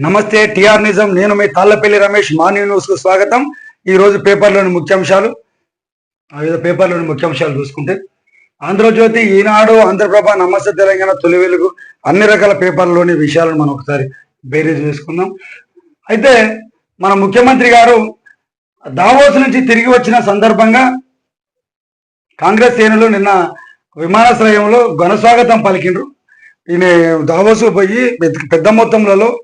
నమస్తే టిఆర్ నిజం. నేను మీ తాళ్ళపల్లి రమేష్ మార్నింగ్ న్యూస్కు స్వాగతం. ఈ రోజు పేపర్లోని ముఖ్యాంశాలు ఆ వివిధ పేపర్లోని ముఖ్యాంశాలు చూసుకుంటే. ఆంధ్రజ్యోతి ఈనాడు ఆంధ్రప్రభ నమస్తే తెలంగాణ తొలి వెలుగు అన్ని రకాల పేపర్లోని విషయాలను మనం ఒకసారి బేరీజ్ చేసుకుందాం. అయితే మన ముఖ్యమంత్రి గారు దావోస్ నుంచి తిరిగి వచ్చిన సందర్భంగా కాంగ్రెస్ శ్రేణులు నిన్న విమానాశ్రయంలో ఘన స్వాగతం పలికిండ్రు. ఈయన దావోస్ పోయి పెద్ద- పెద్ద మొత్తంలో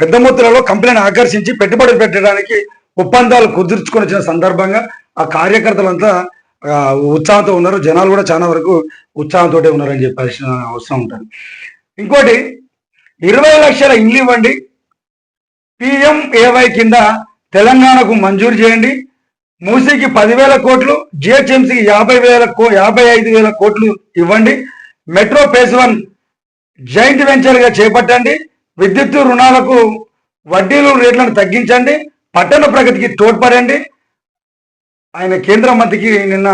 పెద్ద మొత్తంలో కంప్లైంట్ ఆకర్షించి పెట్టుబడులు పెట్టడానికి ఒప్పందాలు కుదుర్చుకొని వచ్చిన సందర్భంగా ఆ కార్యకర్తలంతా ఉత్సాహంతో ఉన్నారు. జనాలు కూడా చాలా వరకు ఉత్సాహంతో ఉన్నారని చెప్పాల్సిన అవసరం ఉంటుంది. ఇంకోటి ఇరవై లక్షల ఇల్లు ఇవ్వండి. పిఎంఏవై కింద తెలంగాణకు మంజూరు చేయండి. మూసీకి పదివేల కోట్లు జిహెచ్ఎంసీకి యాభై వేల కో యాభై ఐదు వేల కోట్లు ఇవ్వండి. మెట్రో ఫేజ్ వన్ జాయింట్ వెంచర్గా చేపట్టండి. విద్యుత్ రుణాలకు వడ్డీలు రేట్లను తగ్గించండి పట్టణ ప్రగతికి తోడ్పడండి. ఆయన కేంద్ర మంత్రికి నిన్న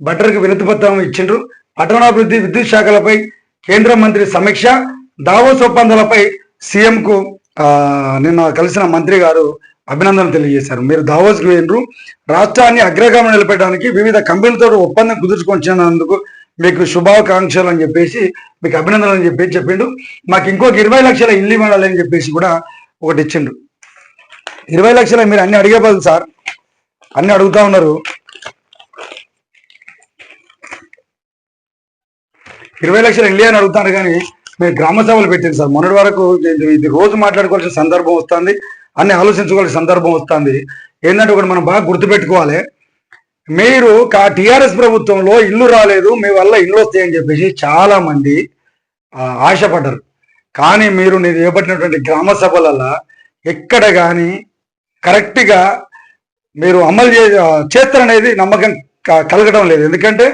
బట్టర్కి వినతి పత్రం ఇచ్చిండ్రు. పట్టణాభివృద్ధి విద్యుత్ శాఖలపై కేంద్ర మంత్రి సమీక్ష దావోస్ ఒప్పందాలపై సీఎంకు నిన్న కలిసిన మంత్రి గారు అభినందనలు తెలియజేశారు. మీరు దావోస్కి పోయినరు రాష్ట్రాన్ని అగ్రగామి నిలపెట్టడానికి వివిధ కంపెనీలతో ఒప్పందం కుదుర్చుకొచ్చినందుకు మీకు శుభాకాంక్షలు అని చెప్పేసి మీకు అభినందనలు అని చెప్పేసి చెప్పిండు. మాకు ఇంకొక ఇరవై లక్షల ఇల్లు ఇవ్వాలి అని చెప్పేసి కూడా ఒకటి ఇచ్చిండు. ఇరవై లక్షల మీరు అన్ని అడిగే బదులు సార్ అన్ని అడుగుతా ఉన్నారు. ఇరవై లక్షలు ఇల్లు అని అడుగుతారు కానీ మీరు గ్రామ సభలు పెట్టింది సార్. మొన్నటి వరకు ఇది- ఇది రోజు మాట్లాడుకోవాల్సిన సందర్భం వస్తుంది. అన్ని ఆలోచించుకోవాల్సిన సందర్భం వస్తుంది. ఏంటంటే ఒకటి మనం బాగా గుర్తుపెట్టుకోవాలి. మీరు కా టిఆర్ఎస్ ప్రభుత్వంలో ఇల్లు రాలేదు మీ వల్ల ఇల్లు వస్తాయని చెప్పేసి చాలా మంది ఆశపడ్డారు. కానీ మీరు నేను చేపట్టినటువంటి గ్రామ సభలలో ఎక్కడ కానీ కరెక్ట్గా మీరు అమలు చే చేస్తారనేది నమ్మకం క- కలగడం లేదు. ఎందుకంటే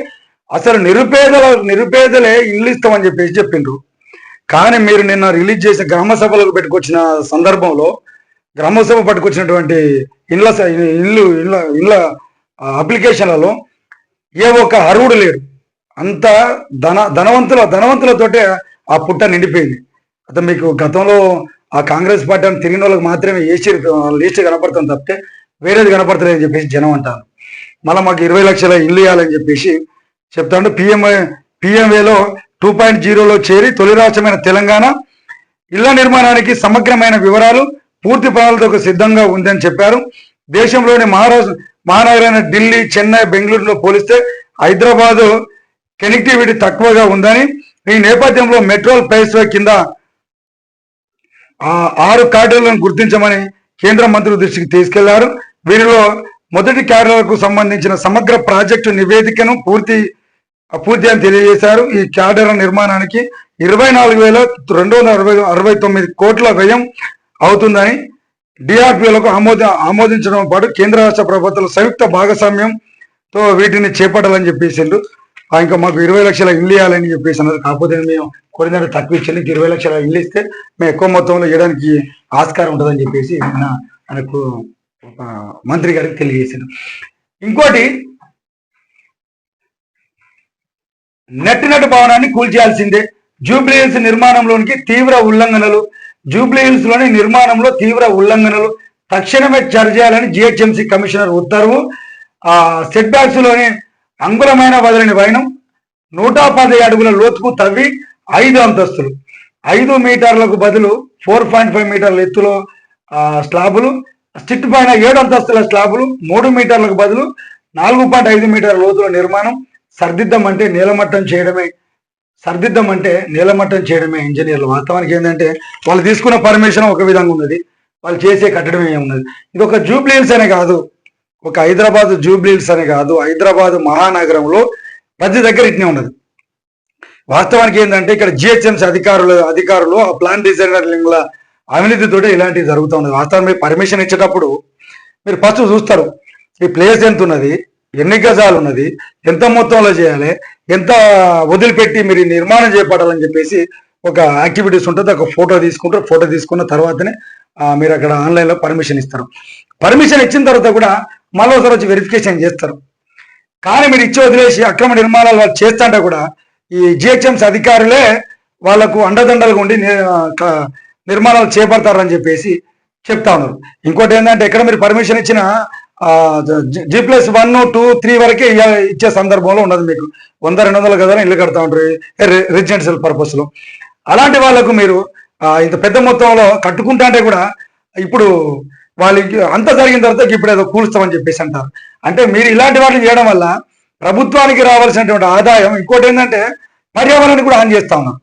అసలు నిరుపేదల నిరుపేదలే ఇల్లు ఇస్తామని చెప్పేసి చెప్పిండ్రు. కానీ మీరు నిన్న రిలీజ్ చేసిన గ్రామ సభలకు పెట్టుకొచ్చిన సందర్భంలో గ్రామ సభ పట్టుకొచ్చినటువంటి ఇళ్ళ స- ఇల్లు ఇళ్ళ ఇళ్ళ అప్లికేషన్లలో ఏ ఒక్క అర్హుడు లేడు. అంత ధన ధనవంతుల ధనవంతులతోటే ఆ పుట్ట నిండిపోయింది. అయితే మీకు గతంలో ఆ కాంగ్రెస్ పార్టీ అని తిరిగిన వాళ్ళకి మాత్రమే ఏసీ లిస్ట్ కనపడుతుంది తప్పితే వేరేది కనపడతలేదు అని చెప్పేసి జనం అంటారు. మళ్ళీ మాకు ఇరవై లక్షల ఇల్లు ఇవ్వాలని చెప్పేసి చెప్తాడు. పిఎంఏ పిఎంఏలో టూ పాయింట్ జీరోలో చేరి తొలి రాష్ట్రమైన తెలంగాణ ఇళ్ళ నిర్మాణానికి సమగ్రమైన వివరాలు పూర్తి ప్రణాళికకు సిద్ధంగా ఉందని చెప్పారు. దేశంలోని మహారాష్ట్ర మహానగరైన ఢిల్లీ చెన్నై బెంగళూరులో పోలిస్తే హైదరాబాద్ కనెక్టివిటీ తక్కువగా ఉందని ఈ నేపథ్యంలో మెట్రో ప్రైస్ కింద ఆరు కార్డులను గుర్తించమని కేంద్ర మంత్రుల దృష్టికి తీసుకెళ్ళారు. వీరిలో మొదటి క్యాడర్లకు సంబంధించిన సమగ్ర ప్రాజెక్టు నివేదికను పూర్తి పూర్తి అని తెలియజేశారు. ఈ క్యాడర్ నిర్మాణానికి ఇరవై నాలుగు వేల రెండు వందల అరవై అరవై తొమ్మిది కోట్ల వ్యయం అవుతుందని డిఆర్పిలకు ఆమోద ఆమోదించడం పాటు కేంద్ర రాష్ట్ర ప్రభుత్వాల సంయుక్త భాగస్వామ్యంతో వీటిని చేపట్టాలని చెప్పేసిండు ఇంకా మాకు ఇరవై లక్షల ఇల్లు ఇవ్వాలని చెప్పేసి అన్నారు. కాకపోతే మేము కొద్దిగా తక్కువ ఇచ్చింది. ఇరవై లక్షల ఇల్లు ఇస్తే మేము ఎక్కువ మొత్తంలో ఇవ్వడానికి ఆస్కారం ఉంటుందని చెప్పేసి నిన్న ఆయనకు ఒక మంత్రి గారికి తెలియజేశారు ఇంకోటి నెట్టినట్టు భవనాన్ని కూల్చేయాల్సిందే. జూబ్లీహిల్స్ నిర్మాణంలోనికి తీవ్ర ఉల్లంఘనలు జూబ్లీహిల్స్లోని నిర్మాణంలో తీవ్ర ఉల్లంఘనలు. తక్షణమే చేయాలని జిహెచ్ఎంసీ కమిషనర్ ఉత్తర్వు. ఆ సెట్ బ్యాక్స్లోని అంగుళమైన వదిలిన వైనం నూట పది అడుగుల లోతుకు తవ్వి ఐదు అంతస్తులు. ఐదు మీటర్లకు బదులు ఫోర్ పాయింట్ ఫైవ్ మీటర్ల ఎత్తులో స్లాబులు స్టిట్ పైన ఏడు అంతస్తుల స్లాబులు మూడు మీటర్లకు బదులు నాలుగు పాయింట్ ఐదు మీటర్ల లోతుల నిర్మాణం. సర్దిద్దం అంటే నీలమట్టం చేయడమే సర్దిద్దం అంటే నీలమట్టం చేయడమే ఇంజనీర్లు. వాస్తవానికి ఏంటంటే వాళ్ళు తీసుకున్న పర్మిషన్ ఒక విధంగా ఉన్నది. వాళ్ళు చేసే కట్టడమే ఉన్నది ఇది ఒక జూబ్లీహిల్స్ అనే కాదు. ఒక హైదరాబాద్ జూబ్లీహిల్స్ అనే కాదు. హైదరాబాద్ మహానగరంలో ప్రతి దగ్గర ఇట్నే ఉన్నది. వాస్తవానికి ఏంటంటే ఇక్కడ జిహెచ్ఎంసీ అధికారులు అధికారులు ఆ ప్లాన్ డిజైనర్ల అవినీతితోటి ఇలాంటివి జరుగుతూ ఉన్నది. వాస్తవం మీరు పర్మిషన్ ఇచ్చేటప్పుడు మీరు ఫస్ట్ చూస్తారు. ఈ ప్లేస్ ఎంత ఉన్నది ఎన్ని గజాలు ఉన్నది ఎంత మొత్తంలో చేయాలి? ఎంత వదిలిపెట్టి మీరు నిర్మాణం చేపట్టాలని చెప్పేసి ఒక యాక్టివిటీస్ ఉంటుంది. ఒక ఫోటో తీసుకుంటారు. ఫోటో తీసుకున్న తర్వాతనే మీరు అక్కడ ఆన్లైన్లో పర్మిషన్ ఇస్తారు. పర్మిషన్ ఇచ్చిన తర్వాత కూడా మళ్ళీ ఒకసారి వచ్చి వెరిఫికేషన్ చేస్తారు. కానీ మీరు ఇచ్చి వదిలేసి అక్రమ నిర్మాణాలు వాళ్ళు చేస్తుంటే కూడా ఈ జిహెచ్ఎంసీ అధికారులే వాళ్ళకు అండదండలుగా ఉండి నిర్మాణాలు చేపడతారని చెప్పేసి చెప్తా ఉన్నారు. ఇంకోటి ఏంటంటే ఎక్కడ మీరు పర్మిషన్ ఇచ్చినా G plus one two three వరకే ఇచ్చే సందర్భంలో ఉండదు మీకు. వంద రెండు వందల గదాలు ఇల్లు కడతా ఉంటారు. రెసిడెన్షియల్ పర్పస్లో అలాంటి వాళ్ళకు మీరు ఇంత పెద్ద మొత్తంలో కట్టుకుంటా అంటే కూడా ఇప్పుడు వాళ్ళకి అంత జరిగిన తర్వాత ఇప్పుడు ఏదో కూల్స్తామని చెప్పేసి అంటారు. అంటే మీరు ఇలాంటి వాటిని చేయడం వల్ల ప్రభుత్వానికి రావాల్సినటువంటి ఆదాయం ఇంకోటి ఏంటంటే పర్యావరణాన్ని కూడా హాని చేస్తా ఉన్నాం.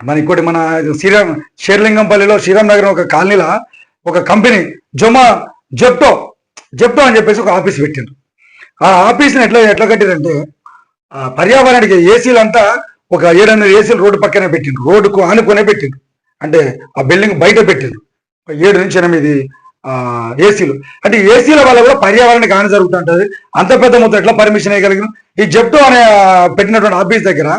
మన ఇంకోటి మన శ్రీరామ్ షేర్లింగంపల్లిలో శ్రీరామ్ నగరం ఒక కాలనీలో ఒక కంపెనీ జొమా జెప్టో జెప్టో అని చెప్పేసి ఒక ఆఫీస్ పెట్టిండ్రు. ఆ ఆఫీస్ని ఎట్లా ఎట్లా కట్టిందంటే ఆ పర్యావరణానికి ఏసీలు అంతా ఒక ఏడెనిమిది ఏసీలు రోడ్డు పక్కనే పెట్టిండ్రు. రోడ్డుకు ఆనుకునే పెట్టిండ్రు. అంటే ఆ బిల్డింగ్ బయట పెట్టిండ్రు. ఏడు నుంచి ఎనిమిది ఏసీలు. అంటే ఏసీల వల్ల కూడా పర్యావరణానికి హాని జరుగుతుంటుంది. అంత పెద్ద మొత్తం ఎట్లా పర్మిషన్ వేయగలిగిన ఈ జెప్టో అనే పెట్టినటువంటి ఆఫీస్ దగ్గర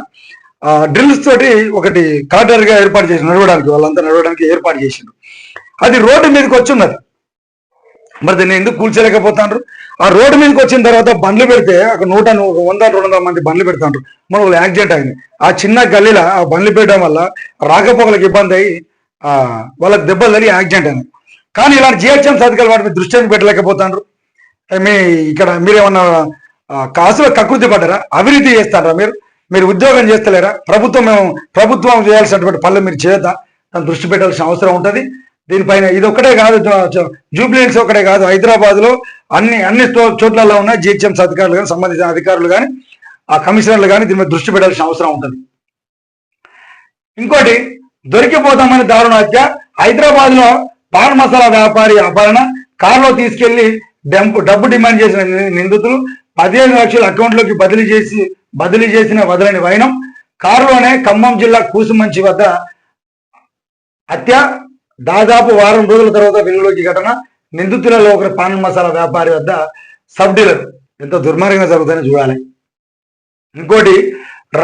డ్రిల్స్ తోటి ఒకటి కార్డర్గా ఏర్పాటు చేసి నడవడానికి వాళ్ళంతా నడవడానికి ఏర్పాటు చేసిండ్రు. అది రోడ్డు మీదకి వచ్చి ఉన్నది. మరి దీన్ని ఎందుకు కూల్చలేకపోతాండ్రు? ఆ రోడ్డు మీదకి వచ్చిన తర్వాత బండ్లు పెడితే అక్కడ నూట వంద రెండు వందల మంది బండ్లు పెడతాండ్రు. మనం వాళ్ళు యాక్సిడెంట్ అయింది. ఆ చిన్న గల్లీలో ఆ బండ్లు పెట్టడం వల్ల రాకపోకలకు ఇబ్బంది అయ్యి వాళ్ళకి దెబ్బలు తగిలి యాక్సిడెంట్ అయింది కానీ ఇలాంటి జిహెచ్ఎం అధికారులు వాటి మీద దృష్టి పెట్టలేకపోతాండ్రు? మీ ఇక్కడ మీరేమన్నా ఆ, కాసులో కకృతి పడ్డారా? అభివృద్ధి చేస్తారా మీరు? మీరు ఉద్యోగం చేస్తలేరా? ప్రభుత్వం మేము ప్రభుత్వం చేయాల్సినటువంటి పనులు మీరు చేద్దాం దాన్ని దృష్టి పెట్టాల్సిన అవసరం ఉంటుంది. దీనిపైన ఇది ఒక్కటే కాదు జూబ్లీన్స్ ఒకటే కాదు హైదరాబాద్లో అన్ని అన్ని చోట్లలో ఉన్న జిహెచ్ఎంసీ అధికారులు కానీ సంబంధించిన అధికారులు కానీ ఆ కమిషనర్లు కానీ దీని మీద దృష్టి పెట్టాల్సిన అవసరం ఉంటుంది. ఇంకోటి దొరికిపోతామని దారుణ హత్య హైదరాబాద్లో పాన్ మసాలా వ్యాపారి అపహరణ కారులో తీసుకెళ్ళి డబ్బు డబ్బు డిమాండ్ చేసిన నిందితులు పదిహేను లక్షల అకౌంట్లోకి బదిలీ చేసి బదిలీ చేసిన వదలని వైనం కారులోనే ఖమ్మం జిల్లా కూసుమంచి వద్ద హత్య దాదాపు వారం రోజుల తర్వాత వెలుగులోకి ఘటన. నిందితులలో ఒకరి పాన్ మసాలా వ్యాపారి వద్ద సబ్ డీలర్. ఎంత దుర్మార్గంగా జరుగుతుందని చూడాలి. ఇంకోటి